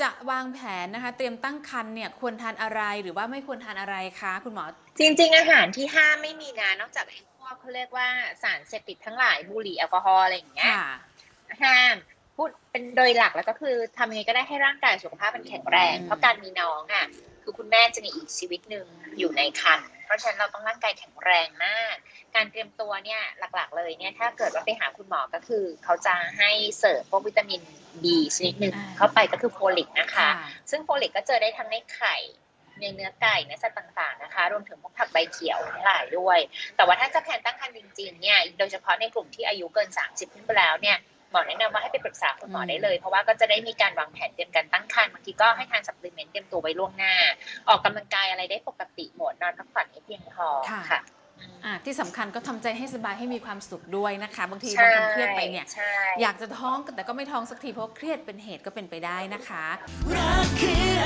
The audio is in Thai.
จะวางแผนนะคะ เตรียมตั้งครรภ์เนี่ยควรทานอะไรหรือว่าไม่ควรทานอะไรคะ คุณหมอ จริง ๆ อาหารที่ห้ามไม่มีนะนอกจากไอ้พวกเขาเรียกว่าสารเสพติดทั้งหลายบุหรี่แอลกอฮอล์อะไรอย่างเงี้ยค่ะห้ามพูดเป็นโดยหลักแล้วก็คือทำยังไงก็ได้ให้ร่างกายสุขภาพมันแข็งแรงอืมเพราะการมีน้องอะคือคุณแม่จะมีอีกชีวิตหนึ่งอยู่ในครรภ์เพราะฉะนั้นเราต้องร่างกายแข็งแรงมาก การเตรียมตัวเนี่ยหลักๆ เลยเนี่ยถ้าเกิดว่าไปหาคุณหมอก็คือ เขาจะให้เสริมพวกวิตามิน B ชนิดหนึ่งอ่าเข้าไปก็คือโฟลิกนะคะค่ะซึ่งโฟลิกก็เจอได้ทั้งในไข่ในเนื้อไก่ในสัตว์ต่างๆนะคะ รวมถึงพวกผักใบเขียวทั้งหลายด้วย แต่ว่าถ้าจะแผนตั้งครรภ์จริงๆเนี่ยโดยเฉพาะในกลุ่มที่อายุเกิน 30 ขึ้นไปแล้วเนี่ยหมอแนะนำว่าให้ไปปรึกษาคุณหมอได้เลย เพราะว่าก็จะได้มีการวางแผนเตรียมการตั้งครรภ์บางทีก็ให้ทานซัพพลีเมนต์เตรียมตัวไว้ล่วงหน้า ออกกำลังกายอะไรได้ปกติหมดนอนพักผ่อนให้เพียงพอค่ะค่ะ อะที่สำคัญก็ทำใจให้สบายให้มีความสุขด้วยนะคะ บางทีใช่บางคนเครียดไปเนี่ย ใช่ อยากจะท้องแต่ก็ไม่ท้องสักทีเพราะเครียดเป็นเหตุก็เป็นไปได้นะคะ รักคืออะไร